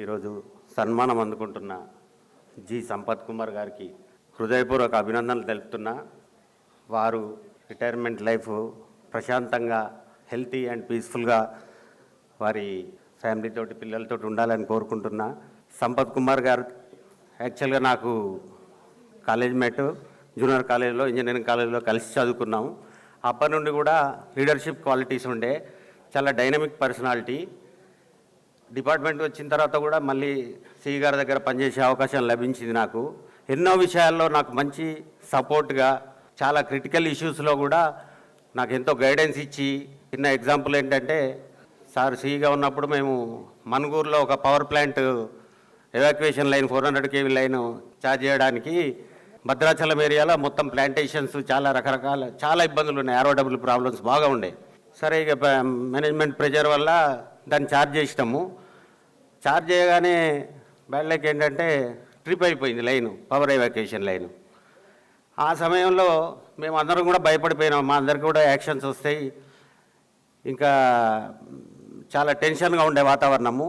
ఈరోజు సన్మానం అందుకుంటున్న జి సంపత్ కుమార్ గారికి హృదయపూర్వక అభినందనలు తెలుపుతున్నా. వారు రిటైర్మెంట్ లైఫ్ ప్రశాంతంగా హెల్తీ అండ్ పీస్ఫుల్గా వారి ఫ్యామిలీతోటి పిల్లలతోటి ఉండాలని కోరుకుంటున్నా. సంపత్ కుమార్ గారు యాక్చువల్గా నాకు కాలేజ్ మేట్ జూనియర్ కాలేజీలో ఇంజనీరింగ్ కాలేజీలో కలిసి చదువుకున్నాము. అప్పటి నుండి కూడా లీడర్షిప్ క్వాలిటీస్ ఉండే చాలా డైనమిక్ పర్సనాలిటీ డిపార్ట్మెంట్ వచ్చిన తర్వాత కూడా మళ్ళీ సిఈ గారి దగ్గర పనిచేసే అవకాశం లభించింది నాకు. ఎన్నో విషయాల్లో నాకు మంచి సపోర్ట్గా చాలా క్రిటికల్ ఇష్యూస్లో కూడా నాకు ఎంతో గైడెన్స్ ఇచ్చి చిన్న ఎగ్జాంపుల్ ఏంటంటే సార్ సిఈగా ఉన్నప్పుడు మేము మనుగూరులో ఒక power plant evacuation line four hundred KV line charge చేయడానికి భద్రాచలం ఏరియాలో మొత్తం ప్లాంటేషన్స్ చాలా రకరకాల చాలా ఇబ్బందులు ఉన్నాయి. ఆర్ఓడబ్ల్యూ ప్రాబ్లమ్స్ బాగా ఉండే. సరే ఇక మేనేజ్మెంట్ ప్రెజర్ వల్ల దాన్ని ఛార్జ్ చేసినాము. ఛార్జ్ చేయగానే బ్యాడ్లకి ఏంటంటే ట్రిప్ అయిపోయింది లైను పవర్ ఎవాక్యుయేషన్ లైను. ఆ సమయంలో మేము అందరం కూడా భయపడిపోయినాం. మా అందరికి కూడా యాక్షన్స్ వస్తాయి. ఇంకా చాలా టెన్షన్గా ఉండే వాతావరణము.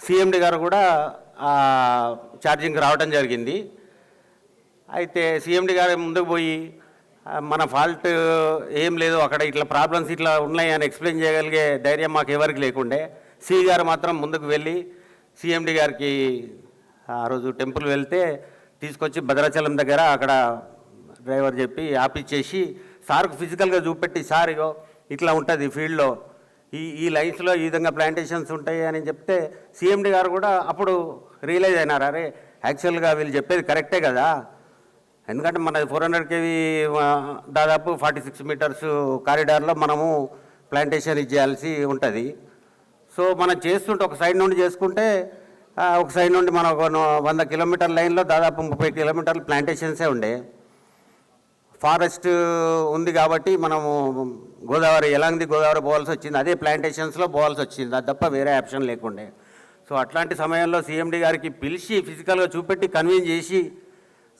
సిఎండి గారు కూడా ఆ ఛార్జింగ్ రావడం జరిగింది. అయితే సిఎండి గారు ముందుకు పోయి మన ఫాల్ట్ ఏం లేదు అక్కడ ఇట్లా ప్రాబ్లమ్స్ ఇట్లా ఉన్నాయి అని ఎక్స్ప్లెయిన్ చేయగలిగే ధైర్యం మాకు ఎవరికి లేకుండే. సి గారు మాత్రం ముందుకు వెళ్ళి సిఎండి గారికి ఆ రోజు టెంపుల్ వెళ్తే తీసుకొచ్చి భద్రాచలం దగ్గర అక్కడ డ్రైవర్ చెప్పి ఆపిచ్చేసి సార్కు ఫిజికల్గా చూపెట్టి సార్ ఇగో ఇట్లా ఉంటుంది ఫీల్డ్లో. ఈ ఈ లైన్స్లో ఈ విధంగా ప్లాంటేషన్స్ ఉంటాయి అని చెప్తే సిఎండి గారు కూడా అప్పుడు రియలైజ్ అయినారు. అరే యాక్చువల్గా వీళ్ళు చెప్పేది కరెక్టే కదా. ఎందుకంటే మన ఫోర్ హండ్రెడ్ కేవీ దాదాపు ఫార్టీ సిక్స్ మీటర్స్ కారిడార్లో మనము ప్లాంటేషన్ ఇచ్చేయాల్సి ఉంటుంది. సో మనం చేస్తుంటే ఒక సైడ్ నుండి చేసుకుంటే ఒక సైడ్ నుండి మనం ఒక వంద కిలోమీటర్ లైన్లో దాదాపు ముప్పై కిలోమీటర్లు ప్లాంటేషన్సే ఉండే. ఫారెస్ట్ ఉంది కాబట్టి మనము గోదావరి ఎలాంటి గోదావరి పోవాల్సి వచ్చింది అదే ప్లాంటేషన్స్లో పోవాల్సి వచ్చింది. అది తప్ప వేరే ఆప్షన్ లేకుండే. సో అట్లాంటి సమయంలో సీఎండి గారికి పిలిచి ఫిజికల్గా చూపెట్టి కన్విన్స్ చేసి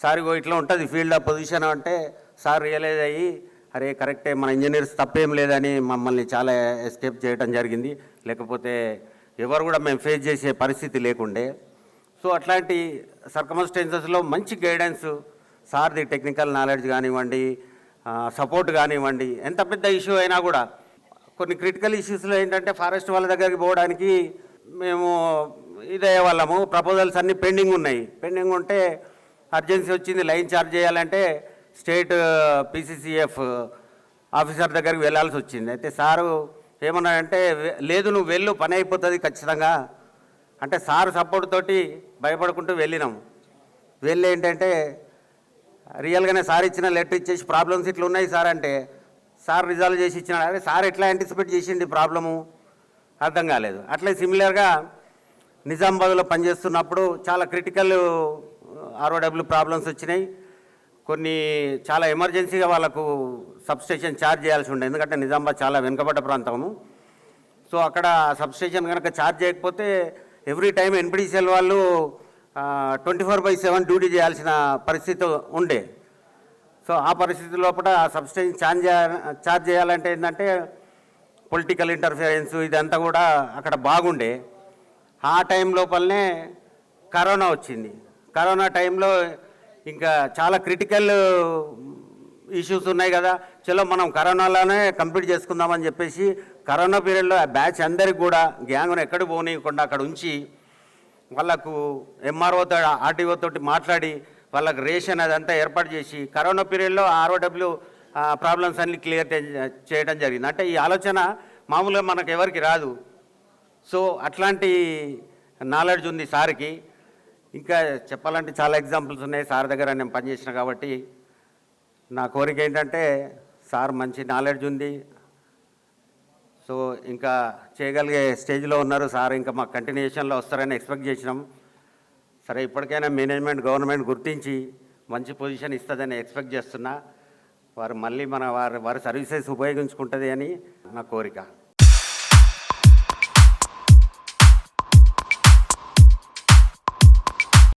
సార్ ఇట్లా ఉంటుంది ఫీల్డ్ ఆఫ్ పొజిషన్ అంటే సార్ రియలైజ్ అయ్యి అరే కరెక్టే మన ఇంజనీర్స్ తప్పేం లేదని మమ్మల్ని చాలా ఎస్కేప్ చేయడం జరిగింది. లేకపోతే ఎవరు కూడా మేము ఫేస్ చేసే పరిస్థితి లేకుండే. సో అట్లాంటి సర్కమస్టెన్సెస్లో మంచి గైడెన్స్ సార్ది టెక్నికల్ నాలెడ్జ్ కానివ్వండి సపోర్ట్ కానివ్వండి ఎంత పెద్ద ఇష్యూ అయినా కూడా కొన్ని క్రిటికల్ ఇష్యూస్లో ఏంటంటే ఫారెస్ట్ వాళ్ళ దగ్గరికి పోవడానికి మేము ఇదే వాళ్ళము. ప్రపోజల్స్ అన్నీ పెండింగ్ ఉన్నాయి. పెండింగ్ ఉంటే అర్జెన్సీ వచ్చింది లైన్ చార్జ్ చేయాలంటే స్టేట్ పీసీసీఎఫ్ ఆఫీసర్ దగ్గరికి వెళ్ళాల్సి వచ్చింది. అయితే సారు ఏమన్నాడంటే అంటే లేదు నువ్వు వెళ్ళు పని అయిపోతుంది ఖచ్చితంగా. అంటే సార్ సపోర్ట్ తోటి భయపడుకుంటూ వెళ్ళినాం. వెళ్ళి ఏంటంటే రియల్గానే సార్ ఇచ్చిన లెటర్ ఇచ్చేసి ప్రాబ్లమ్స్ ఇట్లా ఉన్నాయి సార్ అంటే సార్ రిజాల్వ్ చేసి ఇచ్చినాడు. అదే సార్ ఎట్లా యాంటిసిపేట్ చేసిండి ప్రాబ్లము? అర్థం కాలేదు. అట్లే సిమిలర్గా నిజామాబాద్లో పనిచేస్తున్నప్పుడు చాలా క్రిటికల్ ఆర్ఓడబ్ల్యూ ప్రాబ్లమ్స్ వచ్చినాయి. కొన్ని చాలా ఎమర్జెన్సీగా వాళ్ళకు సబ్స్టేషన్ ఛార్జ్ చేయాల్సి ఉండే. ఎందుకంటే నిజామాబాద్ చాలా వెనుకబడ్డ ప్రాంతము. సో అక్కడ సబ్స్టేషన్ కనుక ఛార్జ్ చేయకపోతే ఎవ్రీ టైం ఎన్పిడిసిఎల్ వాళ్ళు twenty four by seven duty చేయాల్సిన పరిస్థితి ఉండే. సో ఆ పరిస్థితి లోపల ఆ సబ్స్టేషన్ ఛార్జ్ ఛార్జ్ చేయాలంటే ఏంటంటే పొలిటికల్ ఇంటర్ఫియరెన్స్ ఇదంతా కూడా అక్కడ బాగుండే. ఆ టైం లోపలనే కరోనా వచ్చింది. కరోనా టైంలో ఇంకా చాలా క్రిటికల్ ఇష్యూస్ ఉన్నాయి కదా. చలో మనం కరోనాలోనే కంప్లీట్ చేసుకుందామని చెప్పేసి కరోనా పీరియడ్లో ఆ బ్యాచ్ అందరికి కూడా గ్యాంగ్ను ఎక్కడ పోనీయకుండా అక్కడ ఉంచి వాళ్ళకు ఎంఆర్ఓతో ఆర్టీఓ తోటి మాట్లాడి వాళ్ళకి రేషన్ అదంతా ఏర్పాటు చేసి కరోనా పీరియడ్లో ఆర్ఓడబ్ల్యూ ప్రాబ్లమ్స్ అన్ని క్లియర్ చేయడం జరిగింది. అంటే ఈ ఆలోచన మామూలుగా మనకు ఎవరికి రాదు. సో అట్లాంటి నాలెడ్జ్ ఉంది సార్కి. ఇంకా చెప్పాలంటే చాలా ఎగ్జాంపుల్స్ ఉన్నాయి. సార్ దగ్గర నేను పనిచేసిన కాబట్టి నా కోరిక ఏంటంటే సార్ మంచి నాలెడ్జ్ ఉంది. సో ఇంకా చేయగలిగే స్టేజ్లో ఉన్నారు సార్. ఇంకా మా కంటిన్యూషన్లో వస్తారని ఎక్స్పెక్ట్ చేసినాం. సరే ఇప్పటికైనా మేనేజ్మెంట్ గవర్నమెంట్ గుర్తించి మంచి పొజిషన్ ఇస్తుందని ఎక్స్పెక్ట్ చేస్తున్నా. వారు మళ్ళీ మన వారి వారి సర్వీసెస్ ఉపయోగించుకుంటుంది అని నా కోరిక.